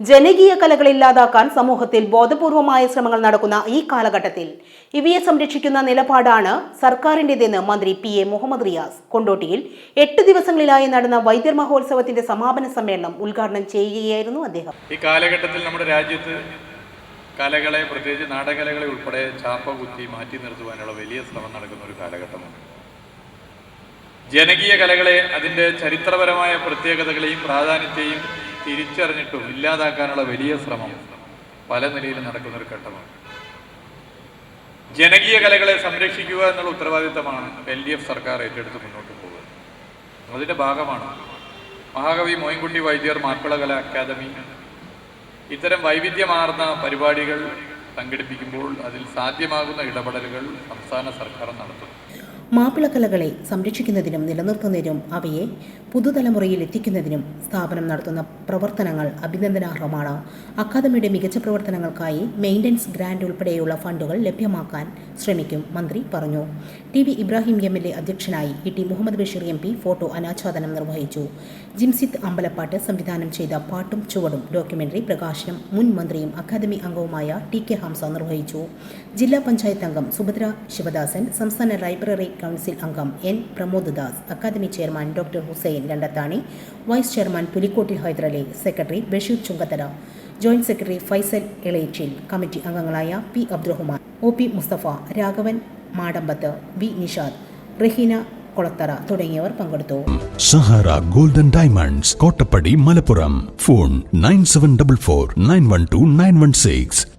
ജനകീയ കലകൾ ഇല്ലാതാക്കാൻ സമൂഹത്തിൽ ബോധപൂർവമായ ശ്രമങ്ങൾ നടക്കുന്ന ഈ കാലഘട്ടത്തിൽ ഇവയെ സംരക്ഷിക്കുന്ന നിലപാടാണ് സർക്കാരിന്റെതെന്ന് മന്ത്രി പി എ മുഹമ്മദ് റിയാസ്. കൊണ്ടോട്ടിയിൽ എട്ട് ദിവസങ്ങളിലായി നടന്ന വൈദ്യർ മഹോത്സവത്തിന്റെ സമാപന സമ്മേളനം ഉദ്ഘാടനം ചെയ്യുകയായിരുന്നു അദ്ദേഹം. ഈ കാലഘട്ടത്തിൽ നമ്മുടെ രാജ്യത്ത് കലകളെ പ്രത്യേകിച്ച് നാടകലകളെ ഉൾപ്പെടെ ചാപ്പ കുത്തി മാറ്റി നിർത്തുവാനുള്ള വലിയ ശ്രമം നടക്കുന്ന ഒരു കാലഘട്ടമാണ് ജനകീയ കലകളെ അതിന്റെ ചരിത്രപരമായ പ്രത്യേകതകളെയും പ്രാധാന്യത്തെയും തിരിച്ചറിഞ്ഞിട്ടും ഇല്ലാതാക്കാനുള്ള വലിയ ശ്രമം പല നിലയിലും നടക്കുന്ന ഒരു ഘട്ടമാണ്. ജനകീയ കലകളെ സംരക്ഷിക്കുക എന്നുള്ള ഉത്തരവാദിത്തമാണ് എൽ ഡി എഫ് സർക്കാർ ഏറ്റെടുത്ത് മുന്നോട്ട് പോകുന്നത്. അതിന്റെ ഭാഗമാണ് മഹാകവി മോയിൻകുട്ടി വൈദ്യർ മാപ്പിളകല അക്കാദമി. ഇത്തരം വൈവിധ്യമാർന്ന പരിപാടികൾ സംഘടിപ്പിക്കുമ്പോൾ അതിൽ സാധ്യമാകുന്ന ഇടപെടലുകൾ സംസ്ഥാന സർക്കാർ നടത്തുന്നു മാപ്പിളക്കലകളെ സംരക്ഷിക്കുന്നതിനും നിലനിർത്തുന്നതിനും അവയെ പുതുതലമുറയിൽ എത്തിക്കുന്നതിനും സ്ഥാപനം നടത്തുന്ന പ്രവർത്തനങ്ങൾ അഭിനന്ദനാർഹമാണ്. അക്കാദമിയുടെ മികച്ച പ്രവർത്തനങ്ങൾക്കായി മെയിന്റനൻസ് ഗ്രാൻഡ് ഉൾപ്പെടെയുള്ള ഫണ്ടുകൾ ലഭ്യമാക്കാൻ ശ്രമിക്കും മന്ത്രി പറഞ്ഞു. T V Ibrahim M L A അധ്യക്ഷനായി E T Muhammad Basheer M P photo അനാച്ഛാദനം നിർവഹിച്ചു. ജിംസിത്ത് അമ്പലപ്പാട്ട് സംവിധാനം ചെയ്ത പാട്ടും ചുവടും ഡോക്യുമെന്ററി പ്രകാശനം മുൻ മന്ത്രിയും അക്കാദമി അംഗവുമായ ടി കെ ഹംസ നിർവഹിച്ചു. ജില്ലാ പഞ്ചായത്ത് അംഗം സുഭദ്ര ശിവദാസൻ സംസ്ഥാന ലൈബ്രറി കൗൺസിൽ അംഗം N Pramod Das academy chairman doctor Hussain Randathani vice chairman Pulikkottil Haidarali secretary Basheer Chunkathara joint secretary Faisal Elechil committee അംഗങ്ങളായ P Abdurahman O P Mustafa Raghavan Madambath V Nishad Raheena Kolathara തുടങ്ങിയവർ പങ്കെടുത്തു. Sahara golden diamonds Kottappadi Malappuram. Phone nine seven double four nine one two nine one six.